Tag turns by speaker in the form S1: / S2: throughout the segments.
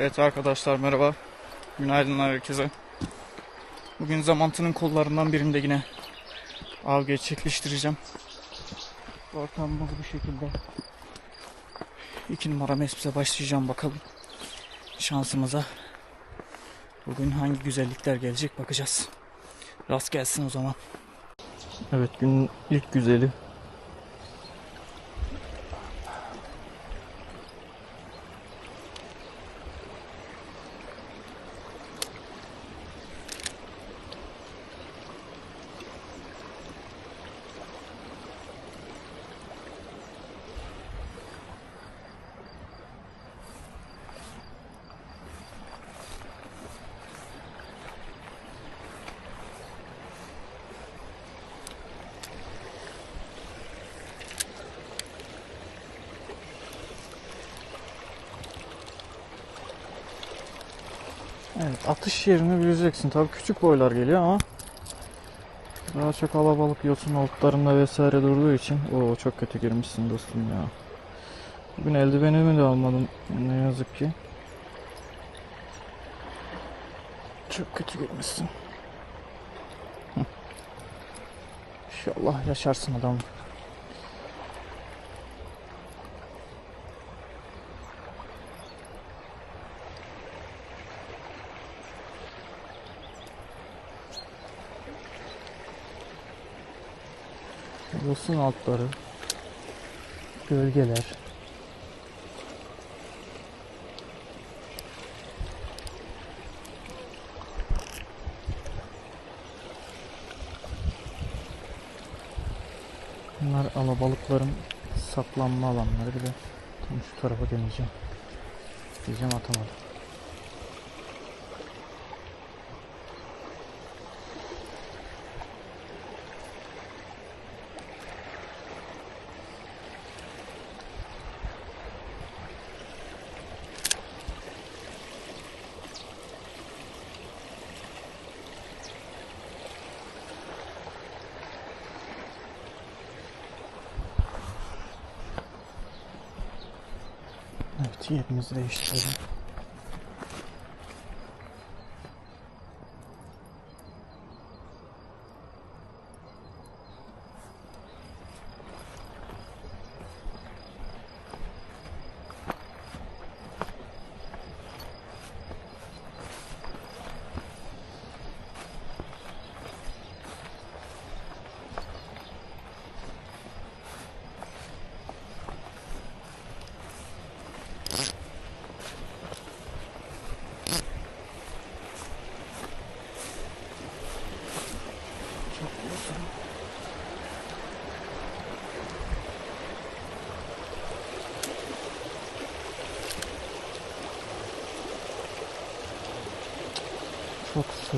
S1: Evet arkadaşlar merhaba. Günaydınlar herkese. Bugün zamantının kollarından birinde yine av gerçekleştireceğim. Ortamımız bu şekilde. İki numara mespise başlayacağım bakalım. Şansımıza. Bugün hangi güzellikler gelecek bakacağız. Rast gelsin o zaman. Evet günün ilk güzeli. Evet atış yerini bileceksin. Tabii küçük boylar geliyor ama daha çok alabalık yosun altlarında vesaire durduğu için o çok kötü girmişsin dostum ya. Bugün eldivenimi de almadım ne yazık ki. Çok kötü girmişsin. İnşallah yaşarsın adam. Yosun altları, gölgeler. Bunlar alabalıkların saklanma alanları. Bir de tam şu tarafa deneyeceğim. Diyeceğim atamadım. Yetmiş yetmiş değiştirelim. Çok sığ.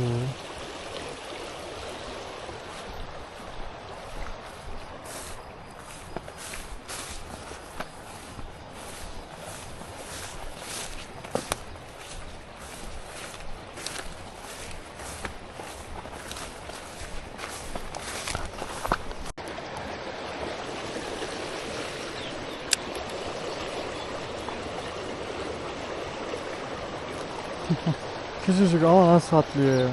S1: Küçücük ama nasıl atlıyor ya.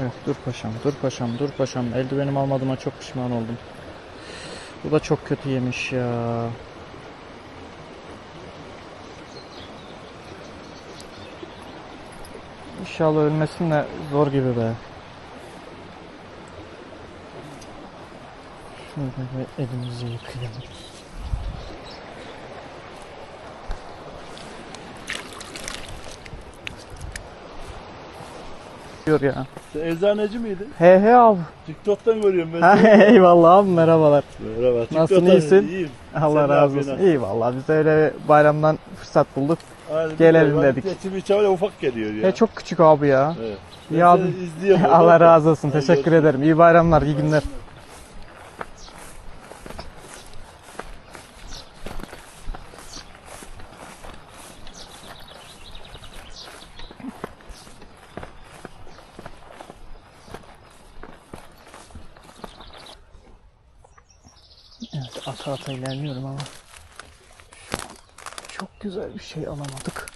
S1: Evet dur paşam dur paşam dur paşam eldivenimi almadığıma çok pişman oldum. Bu da çok kötü yemiş ya. İnşallah ölmesin de zor gibi be. Şunu da bir elimizi yıkayalım. Diyor ya.
S2: Sen eczaneci miydin?
S1: He he abi.
S2: TikTok'tan görüyorum ben
S1: Ha,
S2: seni.
S1: eyvallah abi merhabalar.
S2: Merhaba.
S1: Nasılsın,
S2: TikTok'tan
S1: iyisin?
S2: İyiyim.
S1: Allah
S2: Sen ne
S1: razı
S2: yapıyorsun
S1: olsun.
S2: abi?
S1: İyi vallahi biz öyle bayramdan fırsat bulduk.
S2: Aynen,
S1: Gelelim dedik.
S2: Geçim hiç öyle ufak geliyor ya.
S1: He çok küçük abi ya.
S2: Evet. Ben
S1: abi.
S2: seni izliyorum.
S1: Allah razı olsun. Teşekkür ederim. İyi bayramlar, iyi günler. Evet ata ata ilerliyorum ama şu an çok güzel bir şey alamadık.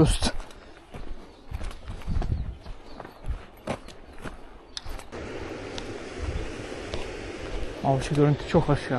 S1: Üst. Abi görüntü çok hoş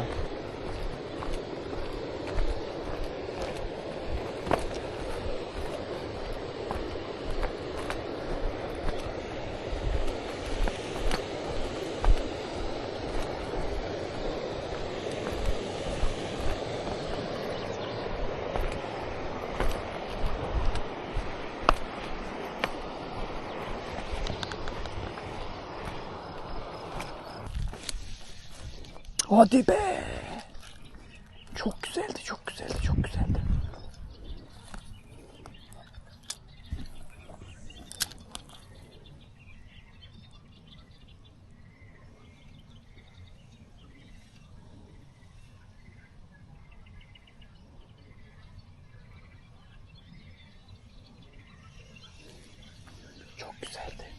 S1: ya. Hadi be. Çok güzeldi, çok güzeldi, çok güzeldi. Çok güzeldi.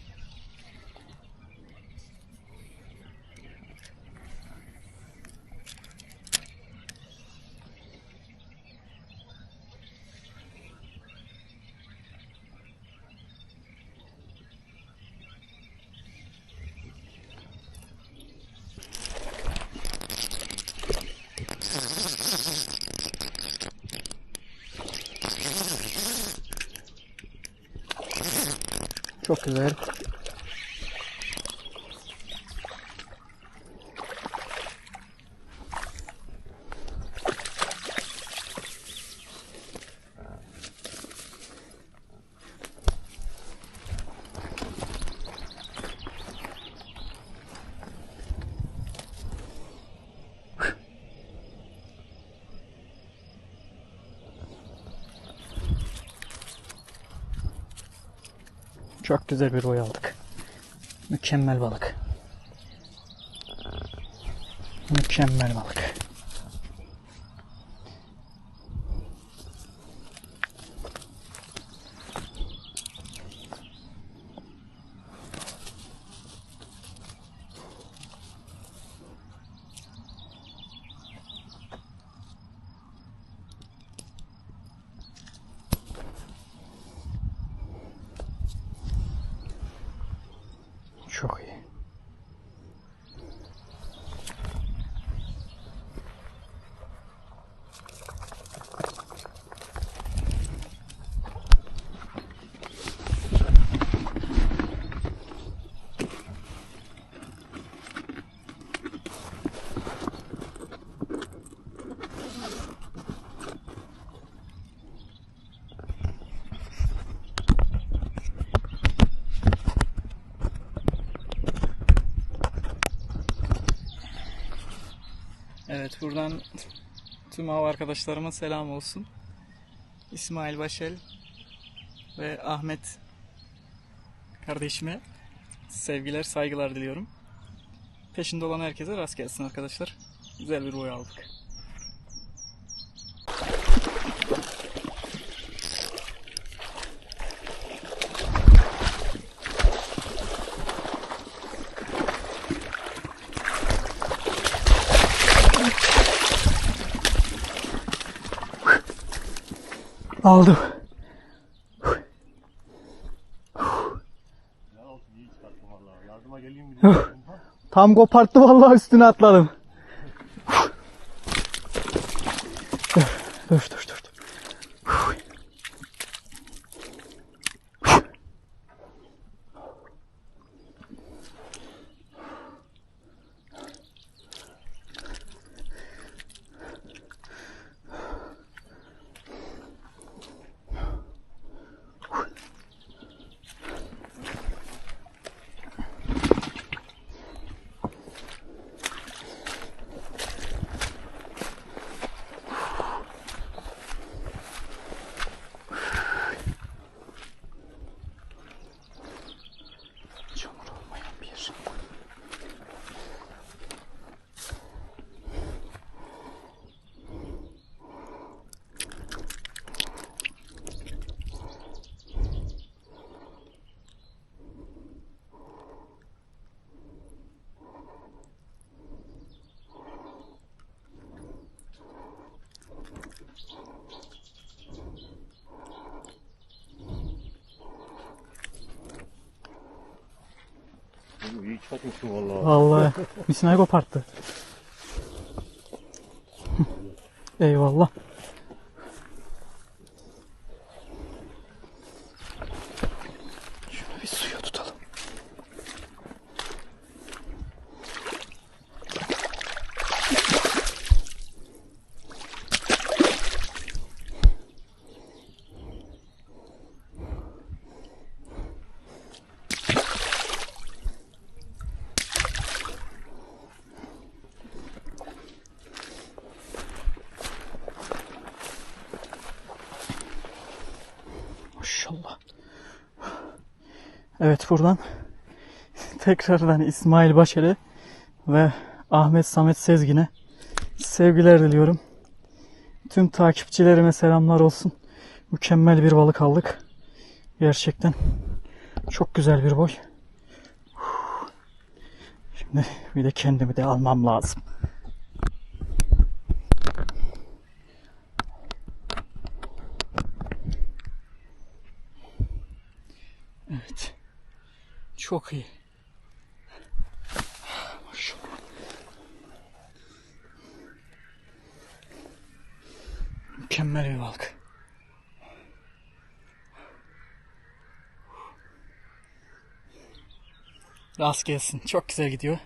S1: Çok güzel. Çok güzel bir boy aldık. Mükemmel balık. Mükemmel balık. Çok iyi. Evet buradan tüm av arkadaşlarıma selam olsun. İsmail Başel ve Ahmet kardeşime sevgiler saygılar diliyorum. Peşinde olan herkese rast gelsin arkadaşlar. Güzel bir boy aldık. Aldım.
S2: Ya olsun iyi çıkarttım valla. Yardıma geliyor Yemin ediyorum.
S1: Tam koparttı vallahi üstüne atladım. dur, dur, dur,
S2: İyi çakmışsın valla.
S1: Vallahi misinayı koparttı. Eyvallah. Şunu bir suya tutalım. Maşallah. Evet buradan tekrardan İsmail Başer'e ve Ahmet Samet Sezgin'e sevgiler diliyorum. Tüm takipçilerime selamlar olsun. Mükemmel bir balık aldık. Gerçekten çok güzel bir boy. Şimdi bir de kendimi de almam lazım. Evet. Çok iyi. Mükemmel bir balık. Rast gelsin. Çok güzel gidiyor.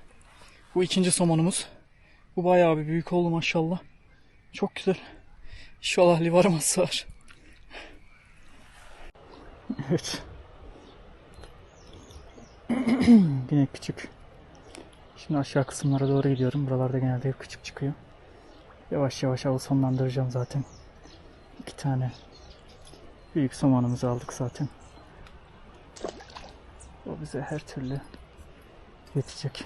S1: Bu ikinci somonumuz. Bu bayağı bir büyük oldu maşallah. Çok güzel. İnşallah livarıma sığar. Evet. Yine küçük. Şimdi aşağı kısımlara doğru gidiyorum. Buralarda genelde hep küçük çıkıyor. Yavaş yavaş avı sonlandıracağım zaten. İki tane büyük somonumuzu aldık zaten. O bize her türlü yetecek.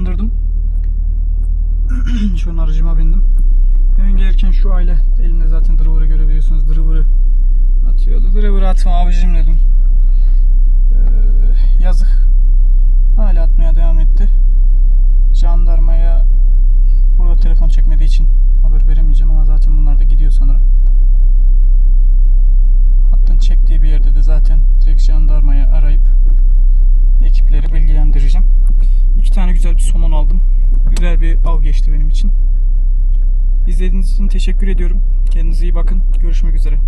S1: Avımı sonlandırdım. şu an aracıma bindim. Hemen gelirken şu aile elinde zaten driver'ı görebiliyorsunuz. Driver'ı atıyordu. Driver'ı atma abicim dedim. Ee, yazık. Hala atmaya devam etti. Jandarmaya burada telefon çekmediği için haber veremeyeceğim ama zaten bunlar da gidiyor sanırım. Hattın çektiği bir yerde de zaten direkt jandarmayı arayıp ekipleri bilgilendireceğim. İki tane güzel bir somon aldım. Güzel bir av geçti benim için. İzlediğiniz için teşekkür ediyorum. Kendinize iyi bakın. Görüşmek üzere.